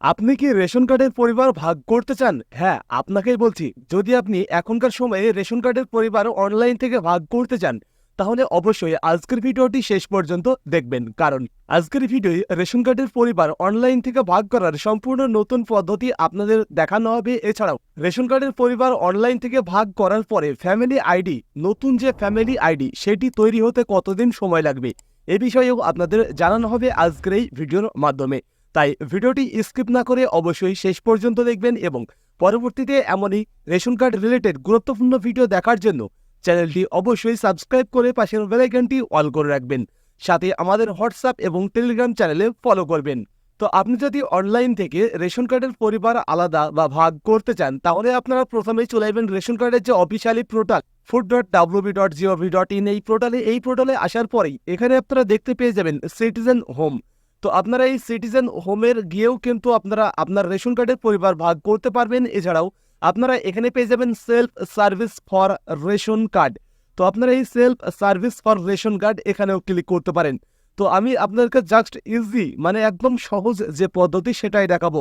আপনি কি রেশন কার্ডের পরিবার ভাগ করতে চান? হ্যাঁ আপনাকেই বলছি, যদি আপনি এখনকার সময়ে রেশন কার্ডের পরিবার অনলাইন থেকে ভাগ করতে চান, তাহলে অবশ্যই আজকের ভিডিওটি শেষ পর্যন্ত দেখবেন। কারণ আজকের ভিডিওয়ে রেশন কার্ডের পরিবার অনলাইন থেকে ভাগ করার সম্পূর্ণ নতুন পদ্ধতি আপনাদের দেখানো হবে। এছাড়াও, রেশন কার্ডের পরিবার অনলাইন থেকে ভাগ করার পরে ফ্যামিলি আইডি, নতুন যে ফ্যামিলি আইডি, সেটি তৈরি হতে কতদিন সময় লাগবে? এ বিষয়েও আপনাদের জানানো হবে আজকের এই ভিডিওর মাধ্যমে। তাই ভিডিওটি স্কিপ না করে অবশ্যই শেষ পর্যন্ত দেখবেন এবং পরবর্তীতে এমনই রেশন কার্ড রিলেটেড গুরুত্বপূর্ণ ভিডিও দেখার জন্য চ্যানেলটি অবশ্যই সাবস্ক্রাইব করে পাশের বেলাইকনটি অল করে রাখবেন। সাথে আমাদের হোয়াটসঅ্যাপ এবং টেলিগ্রাম চ্যানেলে ফলো করবেন। তো আপনি যদি অনলাইন থেকে রেশন কার্ডের পরিবার আলাদা বা ভাগ করতে চান, তাহলে আপনারা প্রথমেই চলে যাবেন রেশন কার্ডের যে officially portal food dot WB dot GOV dot in এই পোর্টালে। এই পোর্টালে আসার পরেই এখানে আপনারা দেখতে পেয়ে যাবেন সিটিজেন হোম তো আপনারা এই সিটিজেন হোমের গিয়েও কিন্তু আপনারা আপনার রেশন কার্ডের পরিবার ভাগ করতে পারবেন। এছাড়াও আপনারা এখানে পেয়ে যাবেন self service for ration card তো আপনারা এই self service for ration card এখানেও ক্লিক করতে পারেন। তো আমি আপনাদেরকে জাস্ট ইজি মানে একদম সহজ যে পদ্ধতি সেটাই দেখাবো।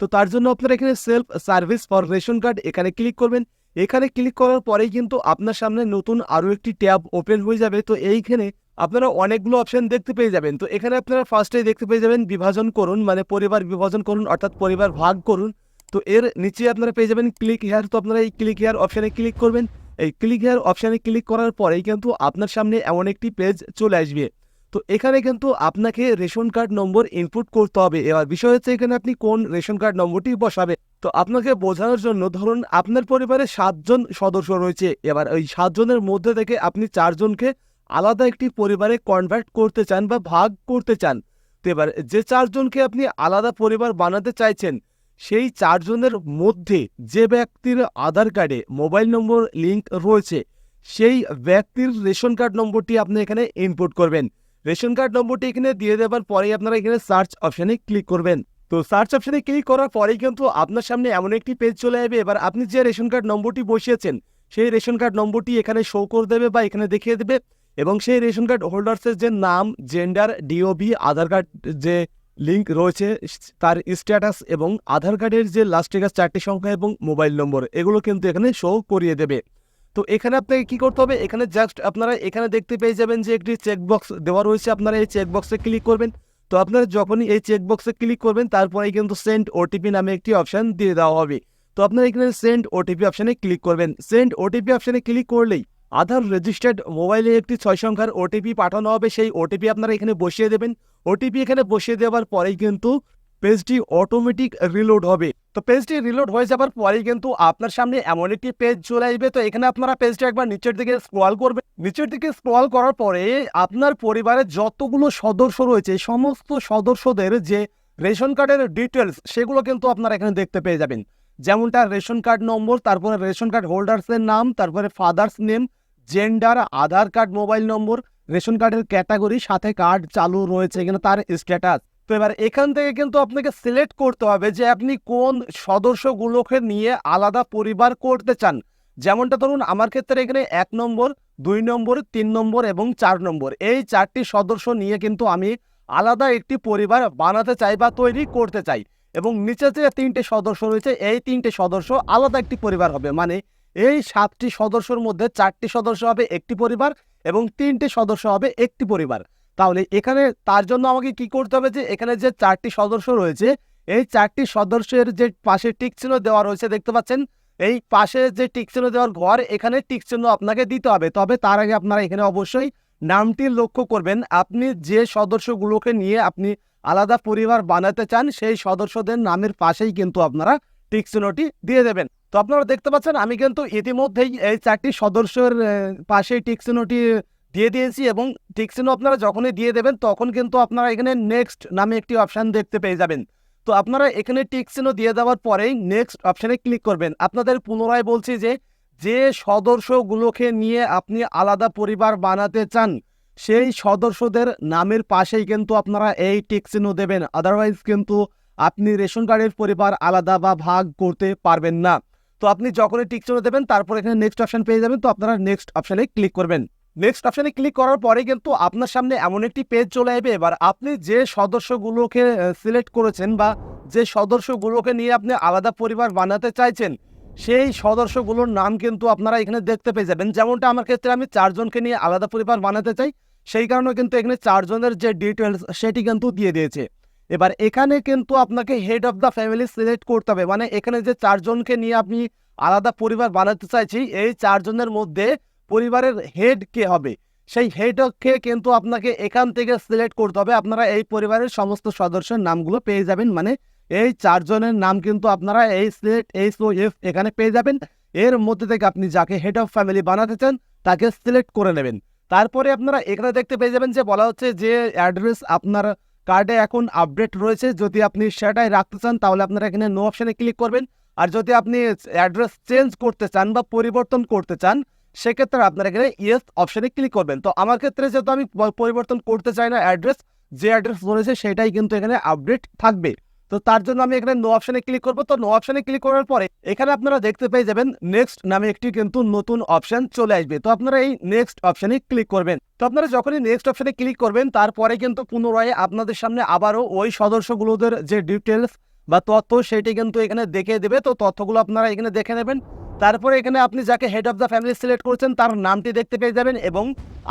তো তার জন্য আপনারা এখানে self service for ration card এখানে ক্লিক করবেন। এখানে ক্লিক করার পরেই কিন্তু আপনার সামনে নতুন আরও একটি ট্যাব ওপেন হয়ে যাবে। তো এইখানে আপনারা অনেকগুলো অপশন দেখতে পেয়ে যাবেন। তো এখানে আপনারা ফার্স্টেই দেখতে পেয়ে যাবেন বিভাজন করুন মানে পরিবার বিভাজন করুন, অর্থাৎ পরিবার ভাগ করুন। তো এর নিচে আপনারা পেয়ে যাবেন ক্লিক হেয়ার তো আপনারা এই ক্লিক হেয়ার অপশানে ক্লিক করবেন। এই ক্লিক হেয়ার অপশানে ক্লিক করার পরেই কিন্তু আপনার সামনে এমন একটি পেজ চলে আসবে। তো এখানে কিন্তু আপনাকে রেশন কার্ড নম্বর ইনপুট করতে হবে। এবার বিষয় হচ্ছে এখানে আপনি কোন রেশন কার্ড নম্বরটি বসাবে। তো আপনাকে বোঝানোর জন্য ধরুন আপনার পরিবারে সাতজন সদস্য রয়েছে। এবার ওই সাতজনের মধ্যে থেকে আপনি চারজনকে আলাদা একটি পরিবারে কনভার্ট করতে চান বা ভাগ করতে চান। তো এবার যে চারজনকে আপনি আলাদা পরিবার বানাতে চাইছেন, সেই চারজনের মধ্যে যে ব্যক্তির আধার কার্ডে মোবাইল নম্বর লিংক রয়েছে, সেই ব্যক্তির রেশন কার্ড নম্বরটি আপনি এখানে ইনপুট করবেন। রেশন কার্ড নম্বরটি এখানে দিয়ে দেওয়ার পরেই আপনারা এখানে সার্চ অপশানে ক্লিক করবেন। তো সার্চ অপশানে ক্লিক করার পরেই কিন্তু আপনার সামনে এমন একটি পেজ চলে যাবে এবার আপনি যে রেশন কার্ড নম্বরটি বসিয়েছেন, সেই রেশন কার্ড নম্বরটি এখানে শো করে দেবে বা এখানে দেখিয়ে দেবে। এবং সেই রেশন কার্ড হোল্ডার্সের যে নাম জেন্ডার ডিওবি আধার কার্ড যে লিঙ্ক রয়েছে, তার স্ট্যাটাস এবং আধার কার্ডের যে লাস্ট টেগাস চারটি সংখ্যা এবং মোবাইল নম্বর এগুলো কিন্তু এখানে শো করিয়ে দেবে। তো এখানে আপনাকে কি করতে হবে? এখানে জাস্ট আপনারা এখানে দেখতে পেয়ে যাবেন যে একটি চেকবক্স দেওয়া রয়েছে। আপনারা এই চেকবক্সে ক্লিক করবেন। তো আপনারা যখনই এই চেকবক্সে ক্লিক করবেন, তারপরেই কিন্তু সেন্ড ওটিপি নামে একটি অপশান দিয়ে দেওয়া হবে। তো আপনারা এখানে সেন্ড ওটিপি অপশানে ক্লিক করবেন। সেন্ড ওটিপি অপশানে ক্লিক করলেই আধার রেজিস্টার্ড মোবাইলে একটি ছয় সংখ্যার ওটিপি পাঠানো হবে, সেই ওটিপি আপনারা এখানে বসিয়ে দেবেন। ওটিপি এখানে বসিয়ে দেওয়ার পরেই কিন্তু পেজটি অটোমেটিক রিলোড হবে। তো পেজটি রিলোড হয়ে যাবার পরেই কিন্তু আপনার সামনে এমন একটি পেজ চলে আসবে। তো এখানে আপনারা পেজটা একবার নিচের দিকে স্ক্রল করবেন। নিচের দিকে স্ক্রল করার পরে আপনার পরিবারের যতগুলো সদস্য রয়েছে, সমস্ত সদস্যদের যে রেশন কার্ডের ডিটেলস সেগুলো কিন্তু আপনারা এখানে দেখতে পেয়ে যাবেন। যেমনটা রেশন কার্ড নম্বর, তারপরে রেশন কার্ড হোল্ডার্সের নাম, তারপরে father's name, gender, Aadhaar card, mobile number, ration কার্ডের ক্যাটাগরি, সাথে কার্ড চালু রয়েছে কিনা তার স্ট্যাটাস তো এবার এখান থেকে কিন্তু আপনাকে সিলেক্ট করতে হবে যে আপনি কোন সদস্যগুলোকে নিয়ে আলাদা পরিবার করতে চান। যেমনটা ধরুন, আমার ক্ষেত্রে এখানে এক নম্বর, দুই নম্বর, তিন নম্বর এবং চার নম্বর। এই চারটি সদস্য নিয়ে কিন্তু আমি আলাদা একটি পরিবার বানাতে চাই বা তৈরি করতে চাই। এবং নিচে যে তিনটে সদস্য রয়েছে, এই তিনটে সদস্য আলাদা একটি পরিবার হবে। মানে এই সাতটি সদস্যর মধ্যে চারটি সদস্য হবে একটি পরিবার এবং তিনটি সদস্য হবে একটি পরিবার। তাহলে এখানে তার জন্য আমাকে কি করতে হবে যে, এখানে যে চারটি সদস্য রয়েছে, এই চারটি সদস্যের যে পাশে টিক চিহ্ন দেওয়া রয়েছে দেখতে পাচ্ছেন, এই পাশে যে টিক চিহ্ন দেওয়ার ঘর, এখানে টিক চিহ্ন আপনাকে দিতে হবে। তবে তার আগে আপনারা এখানে অবশ্যই নামটি লক্ষ্য করবেন। আপনি যে সদস্যগুলোকে নিয়ে আপনি আলাদা পরিবার বানাতে চান সেই সদস্যদের নামের পাশেই কিন্তু আপনারা টিক চিহ্নটি দিয়ে দেবেন। তো আপনারা দেখতে পাচ্ছেন আমি কিন্তু ইতিমধ্যেই এই চারটি সদস্যের আহ, পাশেই টিক চিহ্নটি দিয়ে দিয়েছি এবং টিক চিহ্ন আপনারা যখনই দিয়ে দেবেন তখন কিন্তু আপনারা এখানে নেক্সট নামে একটি অপশান দেখতে পেয়ে যাবেন। তো আপনারা এখানে টিক চিহ্ন দিয়ে দেওয়ার পরেই নেক্সট অপশানে ক্লিক করবেন। আপনাদের পুনরায় বলছি যে যে সদস্যগুলোকে নিয়ে আপনি আলাদা পরিবার বানাতে চান সেই সদস্যদের নামের পাশেই কিন্তু আপনারা এই টিক চিহ্ন দেবেন। আদারওয়াইজ কিন্তু আপনি রেশন কার্ডের পরিবার আলাদা বা ভাগ করতে পারবেন না। তো আপনি যখনই টিক চিহ্ন দেবেন, তারপর এখানে নেক্সট অপশন পেয়ে যাবেন। তো আপনারা নেক্সট অপশানে ক্লিক করবেন। নেক্সট অপশনে ক্লিক করার পরে কিন্তু আপনার সামনে এমন একটি পেজ চলে আসবে। এবার আপনি যে সদস্যগুলোকে সিলেক্ট করেছেন বা যে সদস্যগুলোকে নিয়ে আপনি আলাদা পরিবার বানাতে চাইছেন সেই সদস্যগুলোর নাম কিন্তু আপনারা এখানে দেখতে পেয়ে যাবেন। যেমনটা আমার ক্ষেত্রে আমি চারজনকে নিয়ে আলাদা পরিবার বানাতে চাই, সেই কারণে কিন্তু এখানে চারজনের যে ডিটেলস সেটি কিন্তু দিয়ে দিয়েছে। এবার এখানে কিন্তু আপনাকে head of the family select করতে হবে। মানে এখানে যে চারজনকে নিয়ে আপনি আলাদা পরিবার বানাতে চাইছি, এই চারজনের মধ্যে পরিবারের হেড কে হবে? সেই হেডকে কিন্তু আপনাকে এখান থেকে সিলেক্ট করতে হবে। আপনারা এই পরিবারের সমস্ত সদস্যের নামগুলো পেয়ে যাবেন। মানে এই চারজনের নাম কিন্তু আপনারা এই সিলেক্ট এইচ ও এফ এখানে পেয়ে যাবেন। এর মধ্যে থেকে আপনি যাকে হেড অফ ফ্যামিলি বানাতে চান, তাকে সিলেক্ট করে নেবেন। তারপরে আপনারা এখানে দেখতে পেয়ে যাবেন যে বলা হচ্ছে যে অ্যাড্রেস আপনার কার্ডে এখন আপডেট রয়েছে। যদি আপনি সেটাই রাখতে চান, তাহলে আপনারা এখানে নো অপশানে ক্লিক করবেন। আর যদি আপনি অ্যাড্রেস চেঞ্জ করতে চান বা পরিবর্তন করতে চান, সেক্ষেত্রে আপনারা এখানে ইয়েস অপশানে ক্লিক করবেন। তো আমার ক্ষেত্রে যেহেতু আমি পরিবর্তন করতে চাই না অ্যাড্রেস যে অ্যাড্রেস রয়েছে সেটাই কিন্তু এখানে আপডেট থাকবে। তো তার জন্য আমি এখানে নো অপশানে ক্লিক করব। তো নো অপশানে ক্লিক করার পরে এখানে আপনারা দেখতে পেয়ে যাবেন নেক্সট নামে একটি কিন্তু নতুন অপশন চলে আসবে। তো আপনারা এই নেক্সট অপশানে ক্লিক করবেন। তো আপনারা যখনই নেক্সট অপশানে ক্লিক করবেন, তারপরে কিন্তু পুনরায় আপনাদের সামনে আবারও ওই সদস্যগুলোদের যে ডিটেলস বা তথ্য, সেটি কিন্তু এখানে দেখে দেবে। তো তথ্যগুলো আপনারা এখানে দেখে নেবেন। তারপরে এখানে আপনি যাকে head of the family select করছেন, তার নামটি দেখতে পেয়ে যাবেন এবং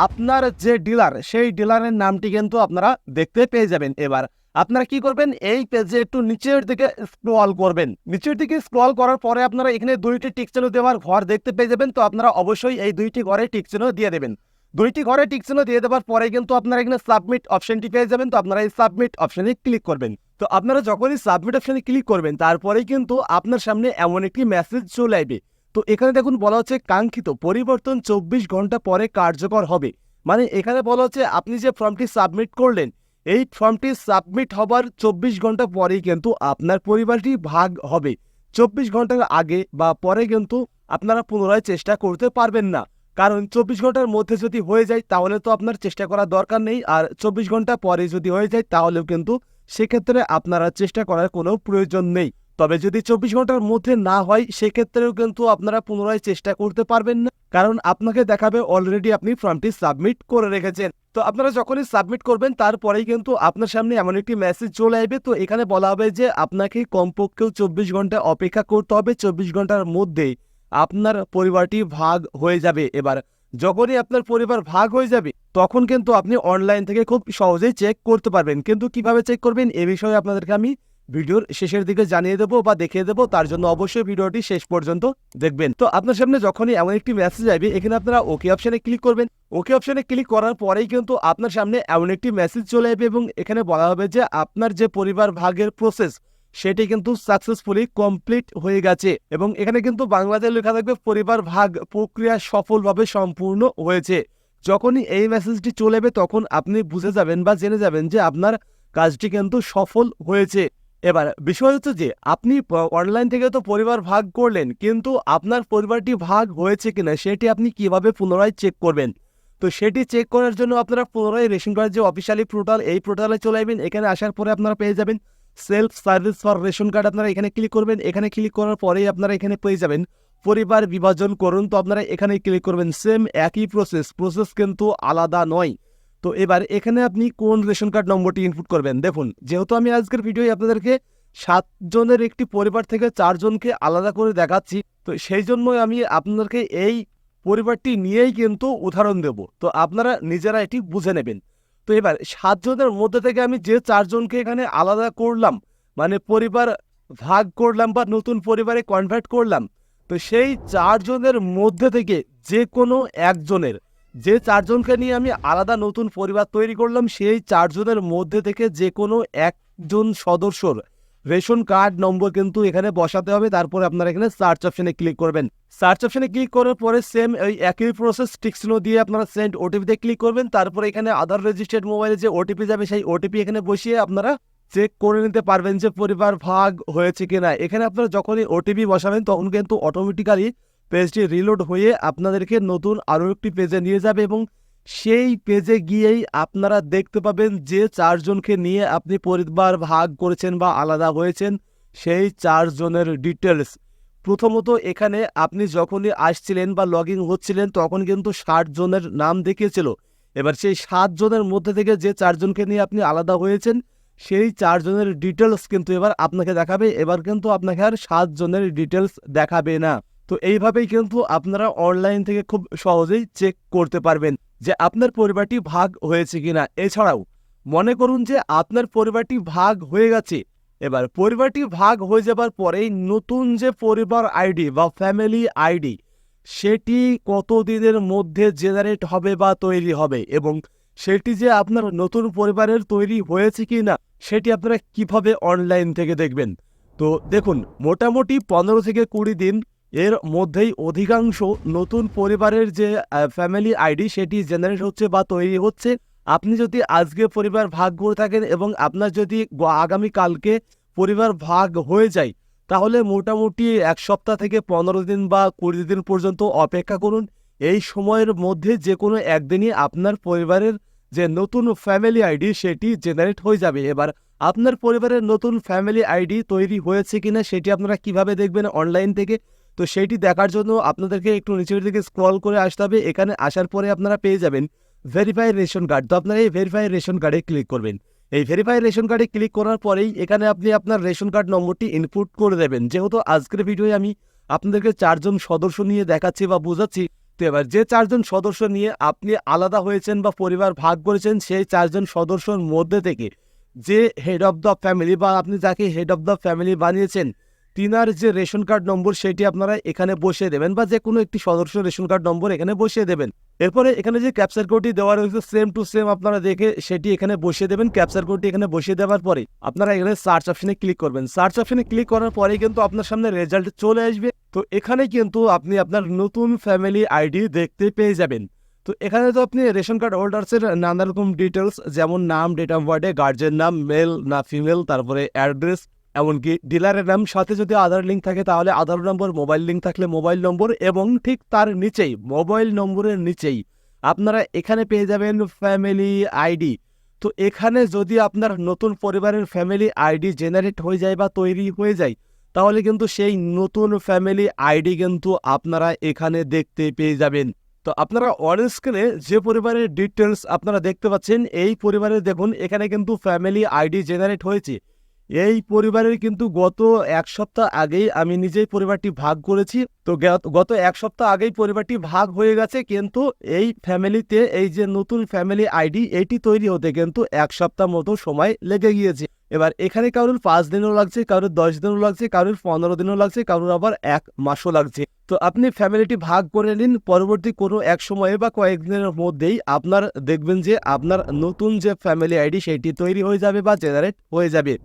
আপনার যে ডিলার সেই ডিলারের নামটি কিন্তু আপনারা দেখতে পেয়ে যাবেন এবার। আপনারা কি করবেন? এই পেজে একটু নিচের দিকে স্ক্রল করবেন। নিচের দিকে স্ক্রল করার পরে আপনারা এখানে দুইটি টিক চিহ্ন দেওয়ার ঘর দেখতে পেয়ে যাবেন। তো আপনারা অবশ্যই এই দুইটি ঘরে টিক চিহ্ন দিয়ে দেবেন। দুইটি ঘরে টিক চিহ্ন দিয়ে দেওয়ার পরে কিন্তু আপনারা এখানে সাবমিট অপশনটি পেয়ে যাবেন। তো আপনারা এই সাবমিট অপশনে ক্লিক করবেন। তো আপনারা যখনই সাবমিট অপশনে ক্লিক করবেন তারপরেই কিন্তু আপনার সামনে এমন একটি মেসেজ চলে আসবে। তো এখানে দেখুন বলা হচ্ছে কাঙ্ক্ষিত পরিবর্তন চব্বিশ ঘণ্টা পরে কার্যকর হবে। মানে এখানে বলা হচ্ছে আপনি যে ফর্মটি সাবমিট করলেন এই ফর্মটি সাবমিট হবার চব্বিশ ঘণ্টা পরেই কিন্তু আপনার পরিবারটি ভাগ হবে। চব্বিশ ঘণ্টার আগে বা পরে কিন্তু আপনারা পুনরায় চেষ্টা করতে পারবেন না। কারণ চব্বিশ ঘণ্টার মধ্যে যদি হয়ে যায় তাহলে তো আপনার চেষ্টা করার দরকার নেই। আর চব্বিশ ঘণ্টা পরে যদি হয়ে যায় তাহলেও কিন্তু সেক্ষেত্রে আপনারা চেষ্টা করার কোনো প্রয়োজন নেই। তবে যদি চব্বিশ ঘণ্টার মধ্যে না হয়, সেক্ষেত্রেও কিন্তু আপনারা পুনরায় চেষ্টা করতে পারবেন না। কারণ আপনাকে দেখাবে অলরেডি আপনি ফর্মটি সাবমিট করে রেখেছেন। তো আপনারা যখনই সাবমিট করবেন, তারপরেই কিন্তু আপনার সামনে এমন একটি মেসেজ চলে আসবে। তো এখানে বলা হবে যে, আপনাকে কমপক্ষেও চব্বিশ ঘণ্টা অপেক্ষা করতে হবে। চব্বিশ ঘণ্টার মধ্যেই আপনার পরিবারটি ভাগ হয়ে যাবে এবার। যখনই আপনার পরিবার ভাগ হয়ে যাবে, তখন কিন্তু আপনি অনলাইন থেকে খুব সহজেই চেক করতে পারবেন। কিন্তু কীভাবে চেক করবেন, এ বিষয়ে আপনাদেরকে আমি ভিডিওর শেষের দিকে জানিয়ে দেবো বা দেখিয়ে দেবো, তার জন্য অবশ্যই ভিডিওটি শেষ পর্যন্ত দেখবেন। তো আপনার সামনে যখনই এমন একটি মেসেজ আসবে, এখানে আপনারা ওকে অপশনে ক্লিক করবেন। ওকে অপশনে ক্লিক করার পরেই কিন্তু আপনার সামনে এমন একটি মেসেজ চলে আসবে এবং এখানে বলা হবে যে, আপনার যে পরিবার ভাগের প্রসেস সেটি কিন্তু সাকসেসফুলি কমপ্লিট হয়ে গেছে এবং এখানে কিন্তু বাংলাতে লেখা থাকবে, পরিবার ভাগ প্রক্রিয়া সফলভাবে সম্পূর্ণ হয়েছে। যখনই এই মেসেজটি চলে যাবে তখন আপনি বুঝে যাবেন বা জেনে যাবেন যে আপনার কাজটি কিন্তু সফল হয়েছে। এবার, বিষয় হচ্ছে যে, আপনি অনলাইন থেকে তো পরিবার ভাগ করলেন, কিন্তু আপনার পরিবারটি ভাগ হয়েছে কিনা, সেটি আপনি কীভাবে পুনরায় চেক করবেন? তো সেটি চেক করার জন্য আপনারা পুনরায় রেশন কার্ড যে অফিসিয়ালি পোর্টাল এই পোর্টালে চলে আসবেন, এখানে আসার পরে আপনারা পেয়ে যাবেন self service for ration card, আপনারা এখানে ক্লিক করবেন, এখানে ক্লিক করার পরেই আপনারা এখানে পেয়ে যাবেন পরিবার বিভাজন করুন, তো আপনারা এখানে ক্লিক করবেন সেম একই প্রসেস প্রসেস কিন্তু আলাদা নয়। তো এবার এখানে আপনি কোন রেশন কার্ড নম্বরটি ইনপুট করবেন? দেখুন, যেহেতু আমি আজকের ভিডিওয় আপনাদেরকে সাতজনের একটি পরিবার থেকে চারজনকে আলাদা করে দেখাচ্ছি, তো সেই জন্যই আমি আপনাদেরকে এই পরিবারটি নিয়েই কিন্তু উদাহরণ দেব। তো আপনারা নিজেরা এটি বুঝে নেবেন। তো এবার সাতজনের মধ্যে থেকে আমি যে চারজনকে এখানে আলাদা করলাম মানে পরিবার ভাগ করলাম বা নতুন পরিবারে কনভার্ট করলাম, তো সেই চারজনের মধ্যে থেকে যে কোনো একজনের যে চারজনকে নিয়ে আমি আলাদা নতুন পরিবার তৈরি করলাম, সেই চারজনের মধ্যে থেকে যে কোনো একজন সদস্যর রেশন কার্ড নম্বর কিন্তু এখানে বসাতে হবে। তারপরে আপনারা এখানে সার্চ অপশনে ক্লিক করবেন। সার্চ অপশনে ক্লিক করার পরে সেম ওই একই প্রসেস টিক্সনো দিয়ে আপনারা সেন্ড ওটিপিতে ক্লিক করবেন। তারপরে এখানে আধার রেজিস্টার্ড মোবাইলে যে ওটিপি যাবে, সেই ওটিপি এখানে বসিয়ে আপনারা চেক করে নিতে পারবেন যে পরিবার ভাগ হয়েছে কিনা। এখানে আপনারা যখনই ওটিপি বসাবেন, তখন কিন্তু অটোমেটিক্যালি পেজটি রিলোড হয়ে আপনাদেরকে নতুন আরও একটি পেজে নিয়ে যাবে এবং সেই পেজে গিয়েই আপনারা দেখতে পাবেন যে চারজনকে নিয়ে আপনি পরিবার ভাগ করেছেন বা আলাদা হয়েছেন, সেই চারজনের ডিটেলস প্রথমত এখানে আপনি যখনই আসছিলেন বা লগ ইন হচ্ছিলেন তখন কিন্তু ষাট জনের নাম দেখিয়েছিল। এবার সেই সাত জনের মধ্যে থেকে যে চারজনকে নিয়ে আপনি আলাদা হয়েছেন, সেই চারজনের ডিটেলস কিন্তু এবার আপনাকে দেখাবে। এবার কিন্তু আপনাকে আর সাতজনের ডিটেলস দেখাবে না। তো এইভাবেই কিন্তু আপনারা অনলাইন থেকে খুব সহজেই চেক করতে পারবেন যে আপনার পরিবারটি ভাগ হয়েছে কিনা। এছাড়াও মনে করুন যে আপনার পরিবারটি ভাগ হয়ে গেছে। এবার পরিবারটি ভাগ হয়ে যাবার পরেই নতুন যে পরিবার আইডি বা ফ্যামিলি আইডি সেটি কতদিনের মধ্যে জেনারেট হবে বা তৈরি হবে এবং সেটি যে আপনার নতুন পরিবারের তৈরি হয়েছে কি না সেটি আপনারা কীভাবে অনলাইন থেকে দেখবেন? তো দেখুন, মোটামুটি পনেরো থেকে কুড়ি দিন এর মধ্যেই অধিকাংশ নতুন পরিবারের যে ফ্যামিলি আইডি সেটি জেনারেট হচ্ছে বা তৈরি হচ্ছে। আপনি যদি আজকে পরিবার ভাগ করে থাকেন এবং আপনার যদি গ- আগামীকালকে পরিবার ভাগ হয়ে যায়, তাহলে মোটামুটি এক সপ্তাহ থেকে পনেরো দিন বা কুড়ি দিন পর্যন্ত অপেক্ষা করুন। এই সময়ের মধ্যে যে কোনো একদিনই আপনার পরিবারের যে নতুন ফ্যামিলি আইডি সেটি জেনারেট হয়ে যাবে। এবার আপনার পরিবারের নতুন ফ্যামিলি আইডি তৈরি হয়েছে কিনা সেটি আপনারা কীভাবে দেখবেন অনলাইন থেকে তো সেইটি দেখার জন্য আপনাদেরকে একটু নিচের দিকে স্ক্রল করে আসতে হবে। এখানে আসার পরে আপনারা পেয়ে যাবেন ভেরিফাই রেশন কার্ড তো আপনারা এই ভেরিফাই রেশন কার্ডে ক্লিক করবেন। এই ভেরিফাই রেশন কার্ডে ক্লিক করার পরেই এখানে আপনি আপনার রেশন কার্ড নম্বরটি ইনপুট করে দেবেন। যেহেতু আজকের ভিডিওয়ে আমি আপনাদেরকে চারজন সদস্য নিয়ে দেখাচ্ছি বা বোঝাচ্ছি, তো এবার যে চারজন সদস্য নিয়ে আপনি আলাদা হয়েছেন বা পরিবার ভাগ করেছেন, সেই চারজন সদস্যর মধ্যে থেকে যে হেড অফ দ্য ফ্যামিলি বা আপনি যাকে হেড অফ দ্য ফ্যামিলি বানিয়েছেন তিনার যে রেশন কার্ড নম্বর, সেটি আপনারা এখানে বসিয়ে দেবেন বা যে কোনো একটি সদস্য রেশন কার্ড নম্বর এখানে বসিয়ে দেবেন। এরপরে এখানে যে ক্যাপচার কোডটি দেওয়া রয়েছে সেম টু সেম আপনারা দেখে সেটি এখানে বসিয়ে দেবেন। ক্যাপচার কোডটি এখানে বসিয়ে দেওয়ার পরে আপনারা এখানে সার্চ অপশনে ক্লিক করবেন। সার্চ অপশনে ক্লিক করার পরেই কিন্তু আপনার সামনে রেজাল্ট চলে আসবে। তো এখানে কিন্তু আপনি আপনার নতুন ফ্যামিলি আইডি দেখতে পেয়ে যাবেন। তো এখানে তো আপনি রেশন কার্ড হোল্ডার্সের নানা রকম ডিটেলস যেমন নাম ডেট অফ বার্থে গার্জেন নাম মেল না ফিমেল তারপরে অ্যাড্রেস এমনকি ডিলারের নাম সাথে যদি আধার লিঙ্ক থাকে, তাহলে আধার নম্বর, মোবাইল লিঙ্ক থাকলে মোবাইল নম্বর এবং ঠিক তার নিচেই, মোবাইল নম্বরের নিচেই আপনারা এখানে পেয়ে যাবেন ফ্যামিলি আইডি। তো এখানে যদি আপনার নতুন পরিবারের ফ্যামিলি আইডি জেনারেট হয়ে যায় বা তৈরি হয়ে যায়, তাহলে কিন্তু সেই নতুন ফ্যামিলি আইডি কিন্তু আপনারা এখানে দেখতে পেয়ে যাবেন। তো আপনারা অন স্ক্রিনে যে পরিবারের ডিটেলস আপনারা দেখতে পাচ্ছেন, এই পরিবারের দেখুন, এখানে কিন্তু ফ্যামিলি আইডি জেনারেট হয়েছে। এই পরিবারের কিন্তু গত এক সপ্তাহ আগেই আমি নিজেই পরিবারটি ভাগ করেছি। তো গত এক সপ্তাহ আগেই পরিবারটি ভাগ হয়ে গেছে, কিন্তু এই ফ্যামিলিতে এই যে নতুন ফ্যামিলি আইডি, এটি তৈরি হতে কিন্তু এক সপ্তাহ মতো সময় লেগে গিয়েছে। এবার এখানে কারোর পাঁচ দিনও লাগছে, কারোর দশ দিনও লাগছে, কারোর পনেরো দিনও লাগছে, কারোর আবার এক মাসও লাগছে। তো আপনি ফ্যামিলিটি ভাগ করে নিন, পরবর্তী কোনো এক সময়ে বা কয়েকদিনের মধ্যেই আপনার দেখবেন যে আপনার নতুন যে ফ্যামিলি আইডি, সেটি তৈরি হয়ে যাবে বা জেনারেট হয়ে যাবে।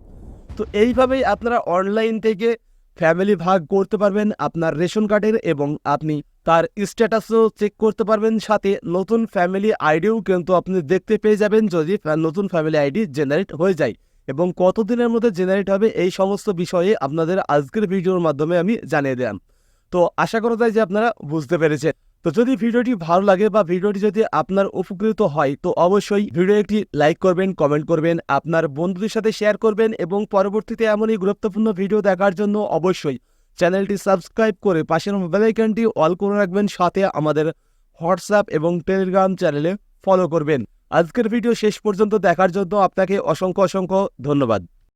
তো এইভাবেই আপনারা অনলাইন থেকে ফ্যামিলি ভাগ করতে পারবেন আপনার রেশন কার্ডের এবং আপনি তার স্ট্যাটাসও চেক করতে পারবেন। সাথে নতুন ফ্যামিলি আইডিও কিন্তু আপনি দেখতে পেয়ে যাবেন যদি নতুন ফ্যামিলি আইডি জেনারেট হয়ে যায়। এবং কতদিনের মধ্যে জেনারেট হবে এই সমস্ত বিষয়ে আপনাদের আজকের ভিডিওর মাধ্যমে আমি জানিয়ে দিলাম। তো আশা করা যায় যে আপনারা বুঝতে পেরেছেন। তো যদি ভিডিওটি ভালো লাগে বা ভিডিওটি যদি আপনার উপকৃত হয়, তো অবশ্যই ভিডিও একটি লাইক করবেন, কমেন্ট করবেন, আপনার বন্ধুদের সাথে শেয়ার করবেন এবং পরবর্তীতে এমনই গুরুত্বপূর্ণ ভিডিও দেখার জন্য অবশ্যই চ্যানেলটি সাবস্ক্রাইব করে পাশের বেলাইকনটি অল করে রাখবেন, সাথে আমাদের হোয়াটসঅ্যাপ এবং টেলিগ্রাম চ্যানেলে ফলো করবেন। আজকের ভিডিও শেষ পর্যন্ত দেখার জন্য আপনাকে অসংখ্য অসংখ্য ধন্যবাদ।